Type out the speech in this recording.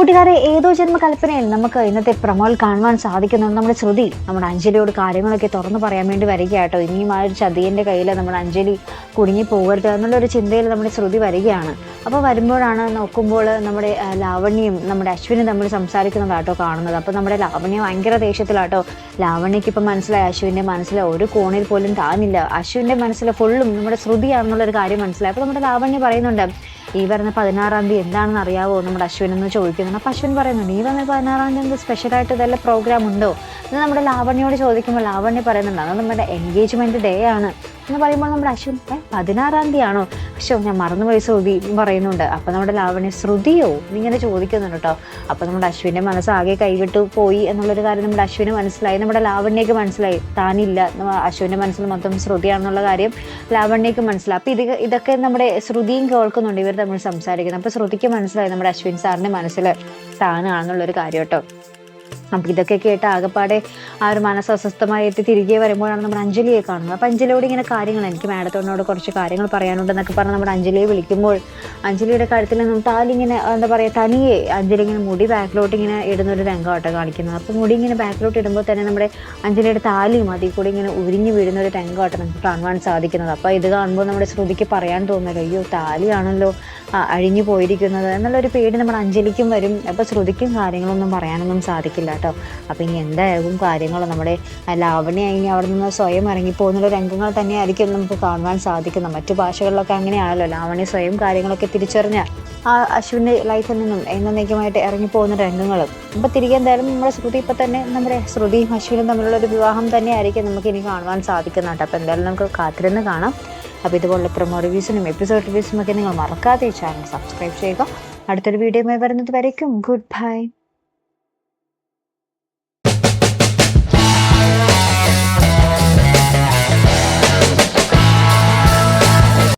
കൂട്ടുകാരെ ഏതോ ജന്മ കൽപ്പനയിൽ നമുക്ക് ഇന്നത്തെ പ്രമോൾ കാണുവാൻ സാധിക്കുന്നത് നമ്മുടെ ശ്രുതി. നമ്മുടെ അഞ്ജലിയോട് കാര്യങ്ങളൊക്കെ തുറന്നു പറയാൻ വേണ്ടി വരികയാട്ടോ. ഇനിയും ആ ഒരു ചതിയന്റെ കയ്യിൽ നമ്മുടെ അഞ്ജലി കുടുങ്ങി പോകരുത് എന്നുള്ളൊരു ചിന്തയിൽ നമ്മുടെ ശ്രുതി വരികയാണ്. അപ്പോൾ വരുമ്പോഴാണ് നോക്കുമ്പോൾ നമ്മുടെ ലാവണ്യം നമ്മുടെ അശ്വിനും തമ്മിൽ സംസാരിക്കുന്നതാട്ടോ കാണുന്നത്. അപ്പോൾ നമ്മുടെ ലാവണ്യ ഭയങ്കര ദേഷ്യത്തിലാട്ടോ. ലാവണ്യക്ക് ഇപ്പം മനസ്സിലായി അശ്വിന്റെ മനസ്സിൽ ഒരു കോണിൽ പോലും താനില്ല അശ്വിന്റെ മനസ്സിൽ ഫുള്ളും നമ്മുടെ ശ്രുതിയാണെന്നുള്ളൊരു കാര്യം മനസ്സിലായി. അപ്പോൾ നമ്മുടെ ലാവണ്യ പറയുന്നുണ്ട് ഈ വരുന്ന പതിനാറാം തീയതി എന്താണെന്ന് അറിയാവോ? നമ്മുടെ അശ്വിൻ എന്ന് ചോദിക്കുന്നുണ്ട്. അപ്പോൾ അശ്വിൻ പറയുന്നുണ്ട് ഈ വരുന്ന പതിനാറാം തീയതി സ്പെഷ്യലായിട്ട് ഇതല്ല പ്രോഗ്രാം ഉണ്ടോ? എന്ന് നമ്മുടെ ലാവണ്യോട് ചോദിക്കുമ്പോൾ ലാവണ്യ പറയുന്നുണ്ട് അത് നമ്മുടെ എൻഗേജ്മെന്റ് ഡേ ആണ്. എന്ന് പറയുമ്പോൾ നമ്മുടെ അശ്വിൻ ഏ പതിനാറാം തീയതി ആണോ അശ്വ ഞാൻ മറന്നുപോയി ശ്രുതി പറയുന്നുണ്ട്. അപ്പോൾ നമ്മുടെ ലാവണ്യ ശ്രുതിയോ എന്നിങ്ങനെ ചോദിക്കുന്നുണ്ട് കേട്ടോ. അപ്പോൾ നമ്മുടെ അശ്വിന്റെ മനസ്സ് ആകെ കൈവിട്ടു പോയി എന്നുള്ളൊരു കാര്യം നമ്മുടെ അശ്വിന് മനസ്സിലായി. നമ്മുടെ ലാവണ്യക്ക് മനസ്സിലായി. താനില്ല. അശ്വിന്റെ മനസ്സിൽ മൊത്തം ശ്രുതിയാണെന്നുള്ള കാര്യം ലാവണ്യക്ക് മനസ്സിലായി. അപ്പോൾ ഇത് ഇതൊക്കെ നമ്മുടെ ശ്രുതിയും കേൾക്കുന്നുണ്ട്. ഇവർ തമ്മിൽ സംസാരിക്കുന്നത്. അപ്പോൾ ശ്രുതിക്ക് മനസ്സിലായി നമ്മുടെ അശ്വിൻ സാറിന്റെ മനസ്സിൽ താനാണെന്നുള്ളൊരു കാര്യം കേട്ടോ. അപ്പം ഇതൊക്കെ കേട്ട് ആകെപ്പാടെ ആ ഒരു മനസ്സ് അസ്വസ്ഥമായിട്ട് തിരികെ വരുമ്പോഴാണ് നമ്മുടെ അഞ്ജലിയെ കാണുന്നത്. അപ്പം അഞ്ജലിയോട് ഇങ്ങനെ കാര്യങ്ങൾ എനിക്ക് മാഡത്തോടിനോട് കുറച്ച് കാര്യങ്ങൾ പറയാനുണ്ടെന്നൊക്കെ പറഞ്ഞ് നമ്മുടെ അഞ്ജലിയെ വിളിക്കുമ്പോൾ അഞ്ജലിയുടെ കാര്യത്തിൽ നിന്നും താലിങ്ങനെ എന്താ പറയുക തനിയെ അഞ്ജലി ഇങ്ങനെ മുടി ബാക്കിലോട്ട് ഇങ്ങനെ ഇടുന്ന ഒരു രംഗമാട്ടോ കാണിക്കുന്നത്. അപ്പോൾ മുടി ഇങ്ങനെ ബാക്കിലോട്ട് ഇടുമ്പോൾ തന്നെ നമ്മുടെ അഞ്ജലിയുടെ താലിയും അതിൽ കൂടി ഇങ്ങനെ ഉരിഞ്ഞു വീഴുന്ന ഒരു രംഗമാട്ടോ നമുക്ക് കാണുവാൻ സാധിക്കുന്നത്. അപ്പോൾ ഇത് കാണുമ്പോൾ നമ്മുടെ ശ്രുതിക്ക് പറയാൻ തോന്നുന്നല്ലോ അയ്യോ താലിയാണല്ലോ അഴിഞ്ഞു പോയിരിക്കുന്നത് എന്നുള്ളൊരു പേടി നമ്മുടെ അഞ്ജലിക്കും വരും. അപ്പോൾ ശ്രുതിക്കും കാര്യങ്ങളൊന്നും പറയാനൊന്നും സാധിക്കില്ല. കേട്ടോ. അപ്പോൾ ഇനി എന്തായാലും കാര്യങ്ങൾ നമ്മുടെ ലാവണി ഇനി അവിടെ നിന്ന് സ്വയം ഇറങ്ങിപ്പോകുന്നുള്ള രംഗങ്ങൾ തന്നെയായിരിക്കും നമുക്ക് കാണുവാൻ സാധിക്കുന്നത്. മറ്റു ഭാഷകളിലൊക്കെ അങ്ങനെയാണല്ലോ. ലാവണി സ്വയം കാര്യങ്ങളൊക്കെ തിരിച്ചറിഞ്ഞ ആ അശ്വിന്റെ ലൈഫിൽ നിന്നും എന്നേക്കുമായിട്ട് ഇറങ്ങിപ്പോകുന്ന രംഗങ്ങളും. അപ്പോൾ തിരികെ എന്തായാലും നമ്മുടെ ശ്രുതി ഇപ്പം തന്നെ നമ്മുടെ ശ്രുതിയും അശ്വിനും തമ്മിലുള്ള ഒരു വിവാഹം തന്നെയായിരിക്കും നമുക്ക് ഇനി കാണുവാൻ സാധിക്കുന്നത് അപ്പം അപ്പോൾ എന്തായാലും നമുക്ക് കാത്തിരുന്ന് കാണാം. അപ്പോൾ ഇതുപോലുള്ള പ്രൊമോ റിവ്യൂസിനും എപ്പിസോഡ് റിവ്യൂസിനും ഒക്കെ നിങ്ങൾ മറക്കാതെ ചാനൽ സബ്സ്ക്രൈബ് ചെയ്യുക. അടുത്തൊരു വീഡിയോയുമായി വരുന്നത് വരയ്ക്കും. Good bye